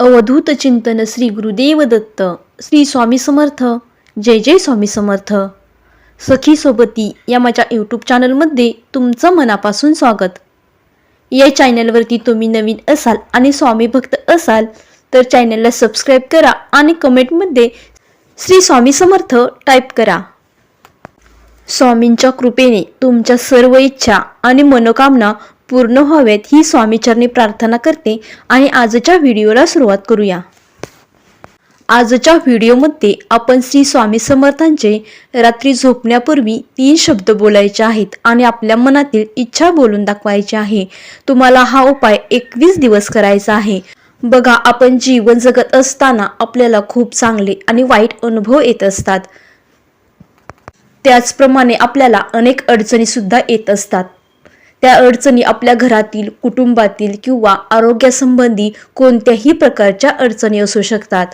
अवधूत चिंतन श्री गुरुदेव दत्त श्री स्वामी समर्थ जय जय स्वामी समर्थ. सखी सोबती या माझ्या यूट्यूब चॅनलमध्ये तुमचं मनापासून स्वागत. या चॅनलवरती तुम्ही नवीन असाल आणि स्वामी भक्त असाल तर चॅनलला सबस्क्राईब करा आणि कमेंटमध्ये श्री स्वामी समर्थ टाईप करा. स्वामींच्या कृपेने तुमच्या सर्व इच्छा आणि मनोकामना पूर्ण व्हावेत ही स्वामीचरणी प्रार्थना करते आणि आजच्या व्हिडिओला सुरुवात करूया. आजच्या व्हिडिओमध्ये आपण श्री स्वामी समर्थांचे रात्री झोपण्यापूर्वी तीन शब्द बोलायचे आहेत आणि आपल्या मनातील इच्छा बोलून दाखवायची आहे. तुम्हाला हा उपाय एकवीस दिवस करायचा आहे. बघा आपण जीवन जगत असताना आपल्याला खूप चांगले आणि वाईट अनुभव येत असतात. त्याचप्रमाणे आपल्याला अनेक अडचणीसुद्धा येत असतात. त्या अडचणी आपल्या घरातील कुटुंबातील किंवा आरोग्यासंबंधी कोणत्याही प्रकारच्या अडचणी असू शकतात.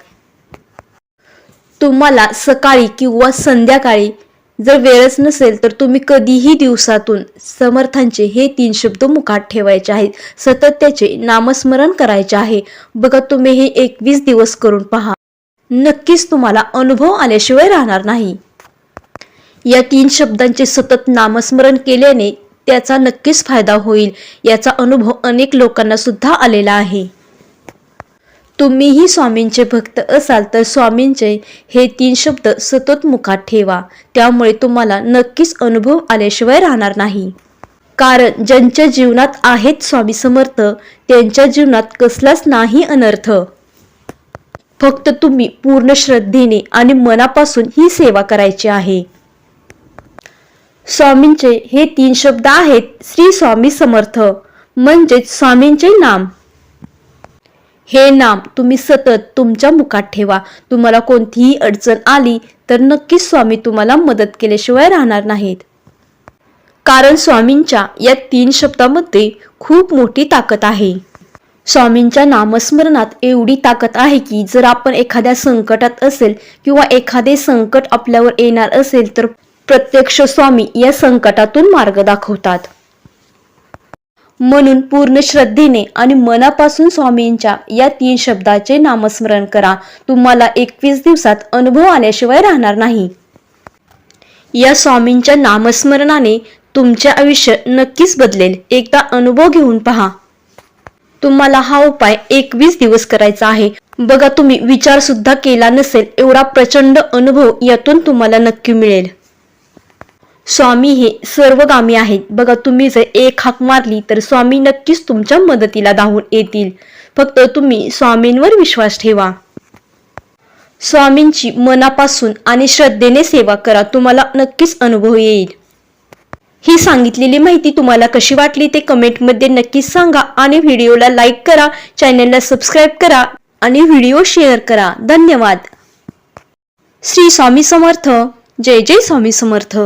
तुम्हाला सकाळी किंवा संध्याकाळी जर वेळच नसेल तर तुम्ही कधीही दिवसातून समर्थांचे हे तीन शब्द मुखात ठेवायचे आहेत. सतत त्याचे नामस्मरण करायचे आहे. बघा तुम्ही हे एकवीस दिवस करून पहा. नक्कीच तुम्हाला अनुभव आल्याशिवाय राहणार नाही. या तीन शब्दांचे सतत नामस्मरण केल्याने त्याचा नक्कीच फायदा होईल. याचा अनुभव अनेक लोकांना सुद्धा आलेला आहे. तुम्हीही स्वामींचे भक्त असाल तर स्वामींचे हे तीन शब्द सतत मुखात ठेवा. त्यामुळे तुम्हाला नक्कीच अनुभव आल्याशिवाय राहणार नाही. कारण ज्यांच्या जीवनात आहेत स्वामी समर्थ त्यांच्या जीवनात कसलाच नाही अनर्थ. फक्त तुम्ही पूर्ण श्रद्धेने आणि मनापासून ही सेवा करायची आहे. स्वामींचे हे तीन शब्द आहेत श्री स्वामी समर्थ म्हणजेच स्वामींचे नाम. हे नाम तुम्ही सतत तुमच्या मुखात ठेवा. तुम्हाला कोणतीही अडचण आली तर नक्कीच स्वामी तुम्हाला मदत केल्याशिवाय राहणार नाहीत. कारण स्वामींच्या या तीन शब्दामध्ये खूप मोठी ताकद आहे. स्वामींच्या नामस्मरणात एवढी ताकद आहे की जर आपण एखाद्या संकटात असेल किंवा एखादे संकट आपल्यावर येणार असेल तर प्रत्यक्ष स्वामी या संकटातून मार्ग दाखवतात. म्हणून पूर्ण श्रद्धेने आणि मनापासून स्वामींच्या या तीन शब्दाचे नामस्मरण करा. तुम्हाला एकवीस दिवसात अनुभव आल्याशिवाय राहणार नाही. या स्वामींच्या नामस्मरणाने तुमचे आयुष्य नक्कीच बदलेल. एकदा अनुभव घेऊन पहा. तुम्हाला हा उपाय एकवीस दिवस करायचा आहे. बघा तुम्ही विचार सुद्धा केला नसेल एवढा प्रचंड अनुभव यातून तुम्हाला नक्की मिळेल. स्वामी हे सर्वगामी आहेत. बघा तुम्ही जर एक हाक मारली तर स्वामी नक्कीच तुमच्या मदतीला धावून येतील. फक्त तुम्ही स्वामींवर विश्वास ठेवा. स्वामींची मनापासून आणि श्रद्धेने सेवा करा. तुम्हाला नक्कीच अनुभव येईल. ही सांगितलेली माहिती तुम्हाला कशी वाटली ते कमेंटमध्ये नक्कीच सांगा आणि व्हिडिओला लाईक करा चॅनलला सबस्क्राईब करा आणि व्हिडिओ शेअर करा. धन्यवाद. श्री स्वामी समर्थ. जय जय स्वामी समर्थ.